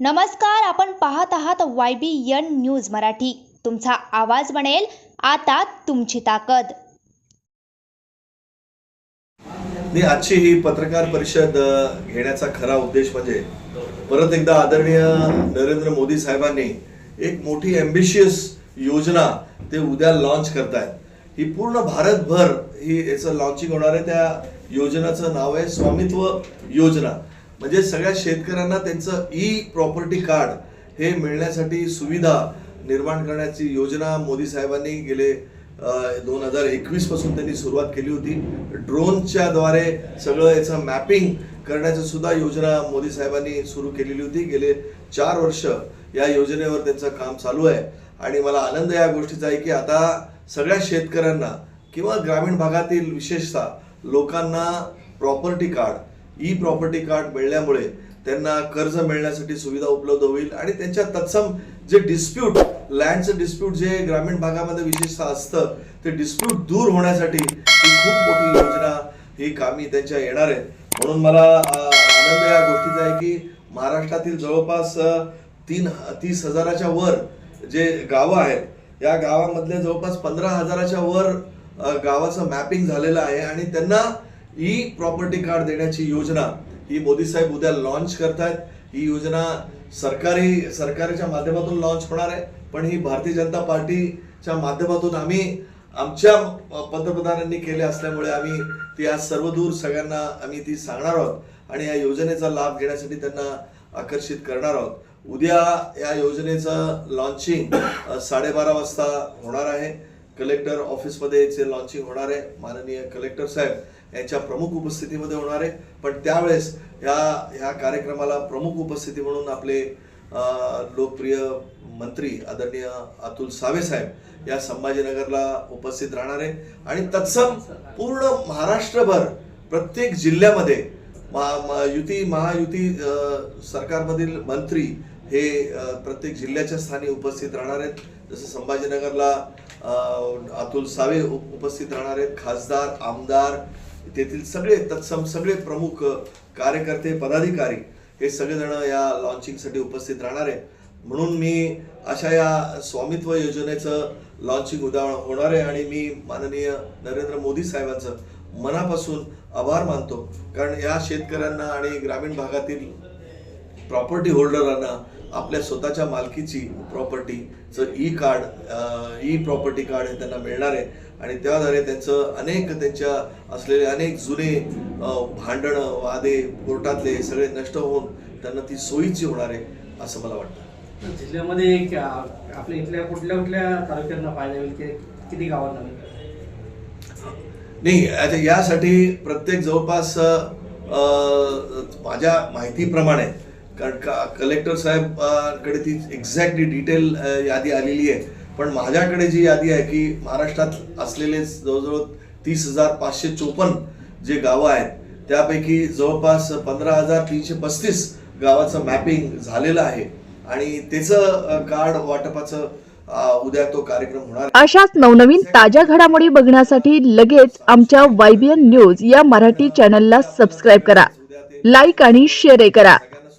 नमस्कार आपण पाहत आहात Y B N news Marathi. तुमचा आवाज बनेल आता तुमची ताकद. मी आजची ही पत्रकार परिषद घेण्याचा खरा उद्देश म्हणजे परत एकदा आदरणीय नरेंद्र मोदी साहेबांनी एक मोठी अम्बिशियस योजना ते उद्या लॉन्च करतायत. ही पूर्ण भारतभर ही याचं लॉन्चिंग होणार आहे. त्या योजनेचं नाव आहे स्वामित्व योजना. म्हणजे सगळ्या शेतकऱ्यांना त्यांचं ई प्रॉपर्टी कार्ड हे मिळण्यासाठी सुविधा निर्माण करण्याची योजना मोदी साहेबांनी गेले दोन हजार एकवीसपासून त्यांनी सुरुवात केली होती. ड्रोनच्या द्वारे सगळं याचं मॅपिंग करण्याची सुद्धा योजना मोदी साहेबांनी सुरू केलेली होती. गेले चार वर्ष या योजनेवर त्यांचं काम चालू आहे. आणि मला आनंद या गोष्टीचा आहे की आता सगळ्या शेतकऱ्यांना किंवा ग्रामीण भागातील विशेषतः लोकांना property card e property card मिळण्यामुळे त्यांना कर्ज मिळण्यासाठी सुविधा उपलब्ध होईल आणि त्यांच्या तत्सम जे डिस्प्यूट लँडचं डिस्प्यूट जे ग्रामीण भागामध्ये विशेषतः असतं ते डिस्प्यूट दूर होण्यासाठी ही खूप मोठी योजना ही कामी त्यांच्या येणार आहे म्हणून मला आनंद या गोष्टीचा आहे की महाराष्ट्रातील जवळपास तीन तीस हजाराच्या वर जे गावं आहेत या गावामधले जवळपास पंधरा हजाराच्या वर गावाचं मॅपिंग झालेलं आहे आणि त्यांना ई प्रॉपर्टी कार्ड देण्याची योजना ही मोदी साहेब उद्या लॉन्च करतायत. ही योजना सरकारी सरकारच्या माध्यमातून लॉन्च होणार आहे. पण ही भारतीय जनता पार्टीच्या माध्यमातून आम्ही आमच्या पंतप्रधानांनी केले असल्यामुळे आम्ही ती आज सर्वदूर सगळ्यांना आम्ही ती सांगणार आहोत आणि या योजनेचा लाभ घेण्यासाठी त्यांना आकर्षित करणार आहोत. उद्या या योजनेचं लॉन्चिंग साडेबारा वाजता होणार आहे. कलेक्टर ऑफिसमध्ये याचे लॉन्चिंग होणार आहे माननीय कलेक्टर साहेब यांच्या प्रमुख उपस्थितीमध्ये होणार आहे. पण त्यावेळेस ह्या ह्या कार्यक्रमाला प्रमुख उपस्थिती म्हणून आपले लोकप्रिय मंत्री आदरणीय अतुल सावे साहेब या संभाजीनगरला उपस्थित राहणार आहे. आणि तत्सम पूर्ण महाराष्ट्रभर प्रत्येक जिल्ह्यामध्ये महा- युती महायुती सरकारमधील मंत्री हे प्रत्येक जिल्ह्याच्या स्थानी उपस्थित राहणार आहेत. जसं संभाजीनगरला अतुल सावे उपस्थित राहणार आहेत. खासदार आमदार तेथील सगळे तत्सम सगळे प्रमुख कार्यकर्ते पदाधिकारी हे सगळेजण या लॉन्चिंगसाठी उपस्थित राहणार आहे म्हणून मी अशा या स्वामित्व योजनेचं लॉन्चिंग उद्या होणार आहे आणि मी माननीय नरेंद्र मोदी साहेबांचं मनापासून आभार मानतो. कारण या शेतकऱ्यांना आणि ग्रामीण भागातील प्रॉपर्टी होल्डरांना आपल्या स्वतःच्या मालकीची प्रॉपर्टीचं e card e property card हे त्यांना मिळणार आहे. आणि त्याद्वारे त्यांचं अनेक त्यांच्या असलेले अनेक जुने भांडणं वादे कोर्टातले सगळे नष्ट होऊन त्यांना ती सोयीची होणार आहे असं मला वाटतं. जिल्ह्यामध्ये आपल्या इथल्या कुठल्या कुठल्या तालुक्यांना फायदा होईल की किती गावांना? नाही आता यासाठी प्रत्येक जवळपास माझ्या माहितीप्रमाणे कारण का कलेक्टर साहेबकडे ती एक्झॅक्टली डिटेल यादी आलेली आहे. पण माझ्याकडे जी यादी आहे की महाराष्ट्रात असलेले जवळजवळ तीस हजार पाचशे चोपन्न जे गावं आहेत त्यापैकी जवळपास पंधरा हजार तीनशे पस्तीस गावाचं मॅपिंग झालेलं आहे. आणि त्याचं कार्ड वाटपाचं उद्या तो कार्यक्रम होणार अशाच नवनवीन ताज्या घडामोडी बघण्यासाठी लगेच आमच्या वायबीएन न्यूज या मराठी चॅनलला सबस्क्राईब करा. लाईक आणि शेअरही करा.